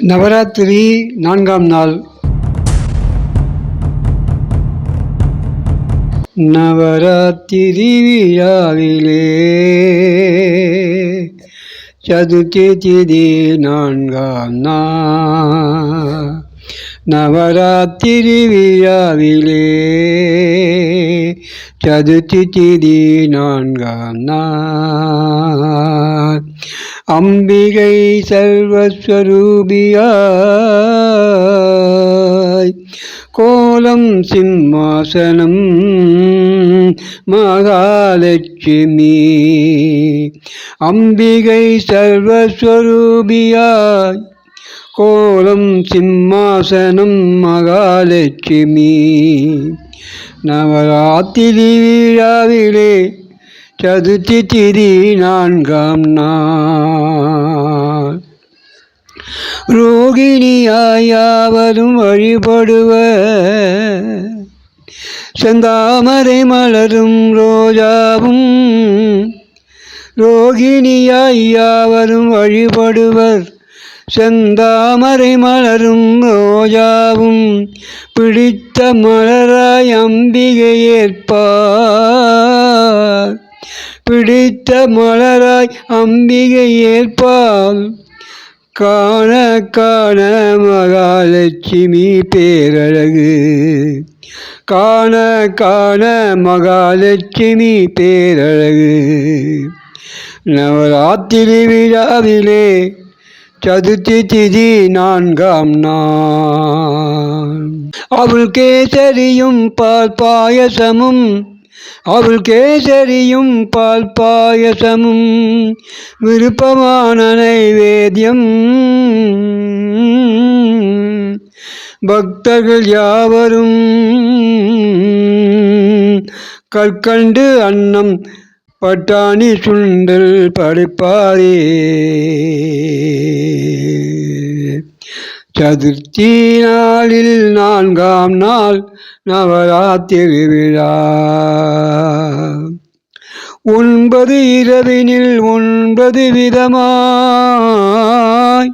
நவராத்திரி நான்காம் நாள். நவராத்திரி விழாவிலே சதுர்த்தி திதி நான்காம் நாள். நவராத்திரி விழாவிலே சதுர்த்தி திதி நான்காம் நாள். அம்பிகை சர்வஸ்வரூபியாய் கோலம் சிம்மாசனம் மகாலட்சுமி அம்பிகை சர்வஸ்வரூபியாய் கோலம் சிம்மாசனம் மகாலட்சுமி நவராத்திரி விழாவிலே சதுர்த்தி திதி நான்காம் நாள். ரோகிணியாயாவதும் வழிபடுவ செந்தாமரை மலரும் ரோஜாவும். ரோகிணியாயாவரும் வழிபடுவர். செந்தாமரை மலரும் ரோஜாவும். பிடித்த மலராய் அம்பிகை ஏற்பார் பிடித்த மலராய் அம்பிகை ஏற்பால். காண காண மகாலட்சுமி பேரழகு. காண காண மகாலட்சுமி பேரழகு. நவராத்திரி விழாவிலே சதுர்த்தி திதி நான்காம் நாள். அவள் கேசரியும் பால் பாயசமும் அவள் கேசரியும் பால் பாயசமும் விருப்பமான நைவேத்தியம். பக்தர்கள் யாவரும் கற்கண்டு அன்னம் பட்டாணி சுண்டல் படைப்பாரே. சதுர்த்தி நாளில் நான்காம் நாள் நவராத்திரி விழா. ஒன்பது இரவினில் ஒன்பது விதமாய்.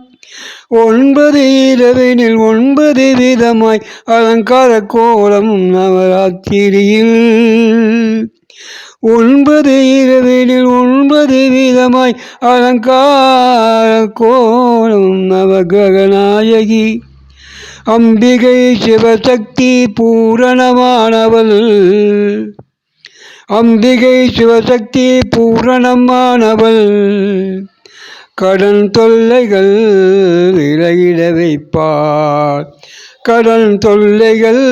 ஒன்பது இரவினில் ஒன்பது விதமாய். அலங்கார கோலம் நவராத்திரியில். ஒன்பது இரவினில் ஒன் ஒன்பது விதமாய் அலங்கார கோலம் நவகிரகநாயகி. அம்பிகை சிவசக்தி பூரணமானவள். அம்பிகை சிவசக்தி பூரணமானவள். கடன் தொல்லைகள் விலகிட வைப்பார். கடன் தொல்லைகள்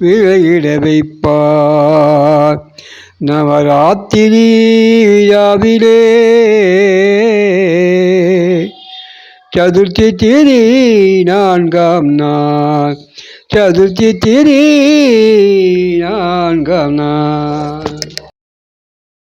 விலகிட வைப்பார். நவராத்திரி விழாவிலே சதுர்த்தி திரி நான்காம் நாள். சதுர்த்தி திரி நான்காம் நாள்.